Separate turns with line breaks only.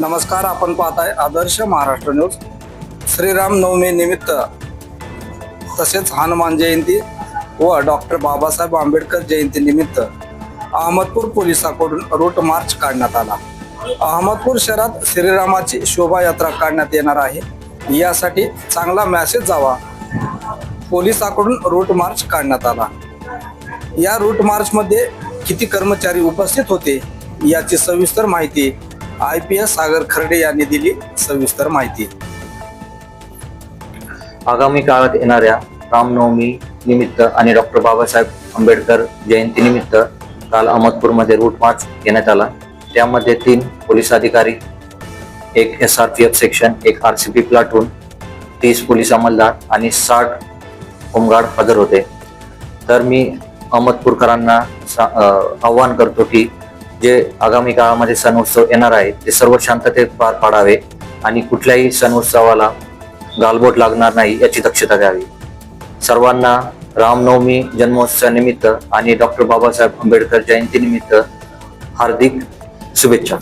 नमस्कार आपण पाहताय आदर्श महाराष्ट्र न्यूज. श्रीराम नवमी निमित्त तसेच हनुमान जयंती व डॉक्टर बाबासाहेब आंबेडकर जयंती निमित्त अहमदपूर पोलिसांकडून रूट मार्च काढण्यात आला. अहमदपूर शहरात श्रीरामाची शोभायात्रा काढण्यात येणार आहे. यासाठी चांगला मॅसेज जावा. पोलिसांकडून रूट मार्च काढण्यात आला. या रूट मार्चमध्ये किती कर्मचारी उपस्थित होते याची सविस्तर माहिती I P S Sagar Kharde यांनी दिली सविस्तर माहिती.
आगामी काळात येणाऱ्या रामनवमी निमित्त आणि डॉक्टर बाबासाहेब आंबेडकर जयंती निमित्त काल अहमदपूरमध्ये रूट मार्च घेण्यात आला. त्यामध्ये तीन पोलीस अधिकारी एक S R P F section एक आर सी पी प्लाटून तीस पोलीस अंमलदार आणि साठ होमगार्ड हजर होते. तर मी अहमदपूरकरांना आव्हान करतो की जे आगामी काळामध्ये सण उत्सव येणार आहे ते सर्व शांततेत पार पाडावे आणि कुठल्याही सण उत्सवाला गालबोट लागणार नाही याची दक्षता घ्यावी. सर्वांना रामनवमी जन्मोत्सवानिमित्त आणि डॉक्टर बाबासाहेब आंबेडकर जयंतीनिमित्त हार्दिक शुभेच्छा.